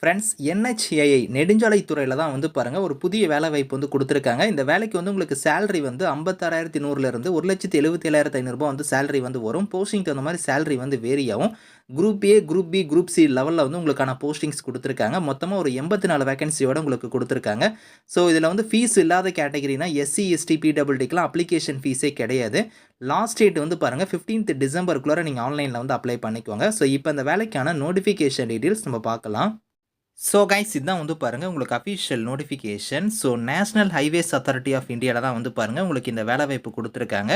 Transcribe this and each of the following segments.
Friends NHAI நெடுஞ்சாலைத்துறையில் தான் வந்து பாருங்கள் ஒரு புதிய வேலை வாய்ப்பு வந்து கொடுத்துருக்காங்க. இந்த வேலைக்கு வந்து உங்களுக்கு சேலரி வந்து ஐம்பத்தாறாயிரத்தி நூறுலேருந்து ஒரு லட்சத்தி எழுபத்தி ஏழாயிரத்தி ஐநூறுரூபா வந்து சேலரி வந்து வரும். போஸ்டிங் தகுந்த மாதிரி சேலரி வந்து வேரி ஆகும். Group A group B group C லெவலில் வந்து உங்களுக்கான போஸ்டிங்ஸ் கொடுத்துருக்காங்க. மொத்தமாக ஒரு எண்பத்தி நாலு வேகன்சியோட உங்களுக்கு கொடுத்துருக்காங்க. ஸோ இதில் வந்து ஃபீஸ் இல்லாத கேட்டகரினா எஸ்சி எஸ்டி பிடபிள்டிக்கெலாம் அப்ளிகேஷன் ஃபீஸே கிடையாது. லாஸ்ட் டேட் வந்து பாருங்கள் ஃபிஃப்டீன்த் டிசம்பருக்குள்ளே நீங்கள் ஆன்லைனில் வந்து அப்ளை பண்ணிக்கோங்க. ஸோ இப்போ இந்த வேலைக்கான நோட்டிஃபிகேஷன் டீட்டெயில்ஸ் நம்ம பார்க்கலாம். ஸோ கைஸ் இதுதான் வந்து பாருங்கள் உங்களுக்கு official notification so national highways authority of இந்தியாவில் தான் வந்து பாருங்கள் உங்களுக்கு இந்த வேலைவாய்ப்பு கொடுத்துருக்காங்க.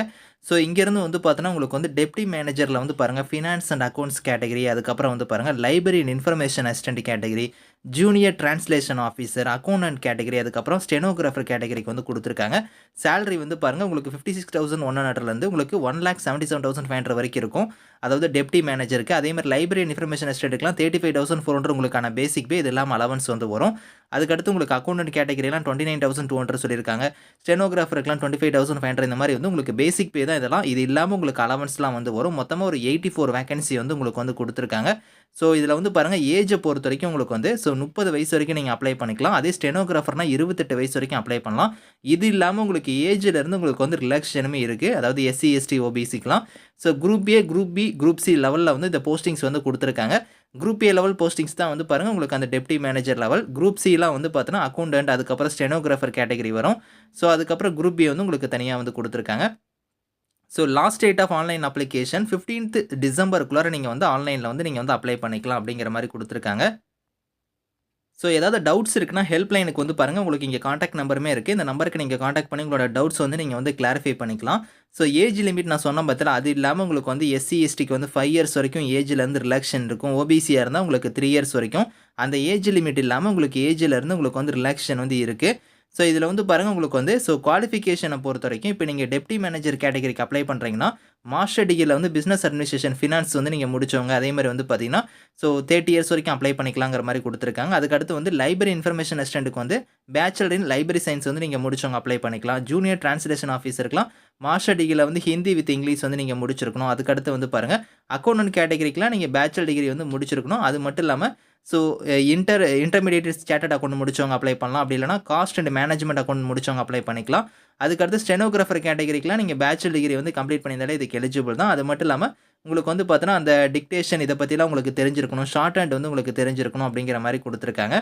ஸோ இங்கேருந்து வந்து பார்த்தோன்னா உங்களுக்கு வந்து டெப்டி மேனேஜரில் வந்து பாருங்கள் ஃபினான்ஸ் அண்ட் அக்கௌண்ட்ஸ் கேட்டகரி அதுக்கப்புறம் வந்து பாருங்கள் library and information assistant category junior translation officer accountant category அதுக்கப்புறம் ஸ்டெனோகிராஃபர் கேட்டகரிக்கு வந்து கொடுத்துருக்காங்க. சேலரி வந்து பாருங்கள் உங்களுக்கு ஃபிஃப்டி சிக்ஸ் தௌசண்ட் ஒன் ஹண்ட்ரட்லேருந்து உங்களுக்கு one lakh seventy seven thousand five hundred வரைக்கும் இருக்கும். அதாவது டெப்டி மேனேஜருக்கு அதே மாதிரி library information அசிஸ்டன்ட்டுக்குலாம் thirty five thousand four hundred உங்களுக்கான பேசிக் பே இது இல்லாமல் அலவன்ஸ் வந்து வரும். அதுக்கடுத்து உங்களுக்கு account கேட்டகரிலாம் twenty nine thousand two hundred சொல்லியிருக்காங்க. ஸ்டெனோகிராஃபருக்குலாம் twenty five thousand five hundred இந்த மாதிரி வந்து உங்களுக்கு பேசிக் பே தான் இதெல்லாம். இது இல்லாமல் உங்களுக்கு அலவன்ஸ்லாம் வந்து வரும். மொத்தமாக ஒரு எயிட்டி ஃபோர் வேகன்சி வந்து உங்களுக்கு வந்து கொடுத்துருக்காங்க. ஸோ இதில் வந்து பாருங்கள் ஏஜை பொறுத்த வரைக்கும் உங்களுக்கு வந்து ஸோ முப்பது வயசு வரைக்கும் நீங்கள் அப்ளை பண்ணிக்கலாம். அதே ஸ்டெனோகிராஃபர்னால் இருபத்தெட்டு வயசு வரைக்கும் அப்ளை பண்ணலாம். இது இல்லாமல் உங்களுக்கு ஏஜிலேருந்து உங்களுக்கு வந்து ரிலாக்ஸேஷனுமே இருக்குது அதாவது SC ST ஓபிசிக்கெலாம் so group A group B group C லெவலில் வந்து இந்த போஸ்டிங்ஸ் வந்து கொடுத்துருக்காங்க. குரூப் ஏ லெவல் போஸ்டிங்ஸ் தான் வந்து பாருங்கள் உங்களுக்கு அந்த டெப்டி மேனேஜர் லெவல் குரூப் சிலாம் வந்து பார்த்தோன்னா அக்கௌண்டன்ட் அதுக்கப்புறம் ஸ்டெனோகிராஃபர் கேட்டகரி வரும். ஸோ அதுக்கப்புறம் குரூப் பி வந்து உங்களுக்கு தனியாக வந்து கொடுத்துருக்காங்க. So last date of online application fifteenth டிசம்பருக்குள்ளார நீங்கள் வந்து ஆன்லைனில் வந்து நீங்கள் வந்து அப்ளை பண்ணிக்கலாம் அப்படிங்கிற மாதிரி கொடுத்துருக்காங்க. ஸோ ஏதாவது டவுட்ஸ் இருக்குன்னா ஹெல்ப்லைனுக்கு வந்து பாருங்கள் உங்களுக்கு இங்கே காண்டாக்ட் நம்பருமே இருக்குது இந்த நம்பருக்கு நீங்கள் காண்டாக்ட் பண்ணி உங்களோட டவுட்ஸ் வந்து நீங்கள் வந்து கிளாரிஃபை பண்ணிக்கலாம். ஸோ ஏஜ் லிமிட் நான் சொன்ன பார்த்தல அது இல்லாமல் உங்களுக்கு வந்து எஸ்சி எஸ்டிக்கு வந்து ஃபைவ் இயர்ஸ் வரைக்கும் ஏஜ்லேருந்து ரிலாக்ஷன் இருக்கும். ஓபிசியாக இருந்தால் உங்களுக்கு த்ரீ இயர்ஸ் வரைக்கும். அந்த ஏஜ் லிமிட் இல்லாமல் உங்களுக்கு ஏஜ்லேருந்து உங்களுக்கு வந்து ரிலாக்ஷன் வந்து இருக்குது ஸோ இதில் வந்து பாருங்கள் உங்களுக்கு வந்து ஸோ குவாலிஃபிகேஷனை பொறுத்த வரைக்கும் இப்போ நீங்கள் டெப்டி மேனேஜர் கேட்டகரிக்கு அப்ளை பண்ணுறீங்கன்னா மாஸ்டர் டிகிரியில் வந்து பிஸ்னஸ் அட்மினிஸ்ட்ரேஷன் ஃபினான்ஸ் வந்து நீங்கள் முடிச்சவங்க. அதே மாதிரி வந்து பார்த்தீங்கன்னா ஸோ தேர்ட்டி இயர்ஸ் வரைக்கும் அப்ளை பண்ணிக்கலாங்கிற மாதிரி கொடுத்துருக்காங்க. அதுக்கடுத்து வந்து லைப்ரரி இன்ஃபர்மேஷன் அசிஸ்டண்ட்டுக்கு வந்து பேச்சுலர் இன் லைப்ரரி சயின்ஸ் வந்து நீங்கள் முடிச்சவங்க அப்ளை பண்ணிக்கலாம். ஜூனியர் டிரான்ஸ்லேஷன் ஆஃபீஸருக்குலாம் மாஸ்டர் டிகிரியில் வந்து ஹிந்தி வித் இங்கிலீஷ் வந்து நீங்கள் முடிச்சிருக்கணும். அதுக்கடுத்து வந்து பாருங்கள் அக்கௌண்டன்ட் கேட்டகரிக்கெலாம் நீங்கள் பேச்சுலர் டிகிரி வந்து முடிச்சிருக்கணும். அது மட்டும் இல்லாமல் so inter intermediate stated account முடிச்சவங்க அப்ளை பண்ணலாம். அப்படி இல்லைனா காஸ்ட் அண்ட் மேனேஜ்மெண்ட் அக்கௌண்ட் முடிச்சவங்க அப்ளை பண்ணிக்கலாம். அதுக்கடுத்து ஸ்டெனோகிராஃபர் கேட்டகரிக்கெலாம் நீங்கள் பேச்சுலர் டிகிரி வந்து கம்ப்ளீட் பண்ணியிருந்தாலே இதுக்கு எலிஜிபிள் தான். அது மட்டும் இல்லாமல் உங்களுக்கு வந்து பார்த்தோன்னா அந்த டிக்டேஷன் இதை பற்றிலாம் உங்களுக்கு தெரிஞ்சிருக்கணும். ஷார்ட் ஹேண்ட் வந்து உங்களுக்கு தெரிஞ்சிருக்கணும் அப்படிங்கிற மாதிரி கொடுத்துருக்காங்க.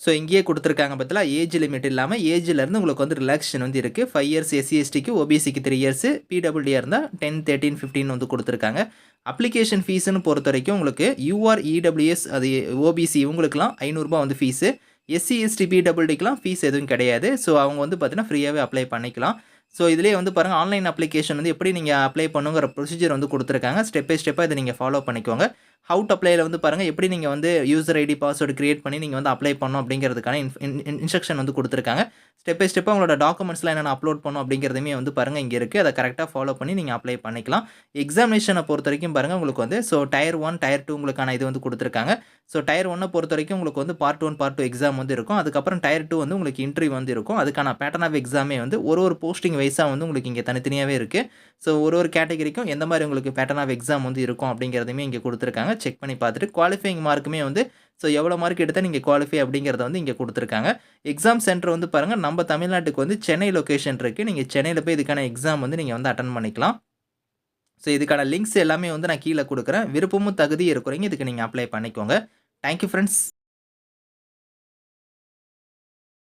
ஸோ இங்கேயே கொடுத்துருக்காங்க பார்த்தீங்களா? ஏஜ் லிமிட் இல்லாமல் ஏஜ்லேருந்து உங்களுக்கு வந்து ரிலாக்ஸேஷன் வந்து இருக்குது ஃபைவ் இயர்ஸ் எஸ்சிஎஸ்டிக்கு ஓபிசிக்கு த்ரீ இயர்ஸ் பிடபிள்யூடியாக இருந்தால் டென் தேர்ட்டின் ஃபிஃப்டின் வந்து கொடுத்துருக்காங்க. அப்ளிகேஷன் ஃபீஸ்னு பொறுத்த வரைக்கும் உங்களுக்கு யூஆர் இடபிள்யூஎஸ் அது ஓபிசி இவங்களுக்குலாம் ஐநூறுரூபா வந்து ஃபீஸு எஸ்சி எஸ்டி பிடபிள்டிக்கெலாம் ஃபீஸ் எதுவும் கிடையாது. ஸோ அவங்க வந்து பார்த்தீங்கன்னா ஃப்ரீயாகவே அப்ளை பண்ணிக்கலாம். ஸோ இதிலே வந்து பாருங்கள் ஆன்லைன் அப்ளிகேஷன் வந்து எப்படி நீங்கள் அப்ளை பண்ணுங்கிற ப்ரொசீஜர் வந்து கொடுத்துருக்காங்க. ஸ்டெப் பை ஸ்டெப்பாக இதை நீங்கள் ஃபாலோ பண்ணிக்கோங்க. ஹவு டு அப்ளைல வந்து பாருங்கள் எப்படி நீங்கள் வந்து யூசர் ஐடி பாஸ்வேர்டு கிரியேட் பண்ணி நீங்கள் வந்து அப்ளை பண்ணணும் அப்படிங்கிறதுக்கான இன்ஸ்ட்ரக்ஷன் வந்து கொடுத்துருக்காங்க. ஸ்டெப் பை ஸ்டெப்பாக உங்களோட டாக்குமெண்ட்ஸ்லாம் என்னென்ன அப்லோட் பண்ணணும் அப்படிங்கிறதுமே வந்து பாருங்கள் இங்கே இருக்குது அதை கரெக்டாக ஃபாலோ பண்ணி நீங்கள் அப்ளை பண்ணிக்கலாம். எக்ஸாமினேஷனை பொறுத்த வரைக்கும் பாருங்கள் உங்களுக்கு வந்து so tier one tier two உங்களுக்கான இது வந்து கொடுத்துருக்காங்க. ஸோ டயர் ஒன்னை பொறுத்த வரைக்கும் உங்களுக்கு வந்து part one part two exam வந்து இருக்கும். அதுக்கப்புறம் டயர் டூ வந்து உங்களுக்கு இன்டர்வியூ வந்து இருக்கும். அதுக்கான பேட்டர்ன் ஆஃப் எக்ஸாமே வந்து ஒரு ஒரு போஸ்டிங் வைஸாக வந்து உங்களுக்கு இங்கே தனித்தனியாகவே இருக்குது ஸோ ஒரு ஒரு கேட்டகரிக்கும் எந்த மாதிரி உங்களுக்கு பேட்டர்ன் ஆஃப் எக்ஸாம் வந்து இருக்கும் அப்படிங்கிறதுமே இங்கே கொடுத்துருக்காங்க. கொடுத்துருக்காங்க. செக் பண்ணி பார்த்துட்டு குவாலிஃபைங் மார்க்குமே வந்து ஸோ எவ்வளோ மார்க் எடுத்தால் நீங்கள் குவாலிஃபை அப்படிங்கிறத வந்து இங்கே கொடுத்துருக்காங்க. எக்ஸாம் சென்டர் வந்து பாருங்கள் நம்ம தமிழ்நாட்டுக்கு வந்து சென்னை லொக்கேஷன் இருக்குது நீங்கள் சென்னையில் போய் இதுக்கான எக்ஸாம் வந்து நீங்கள் வந்து அட்டன் பண்ணிக்கலாம். ஸோ இதுக்கான லிங்க்ஸ் எல்லாமே வந்து நான் கீழே கொடுக்குறேன். விருப்பமும் தகுதி இருக்கிறீங்க இதுக்கு நீங்கள் அப்ளை பண்ணிக்கோங்க. Thank you friends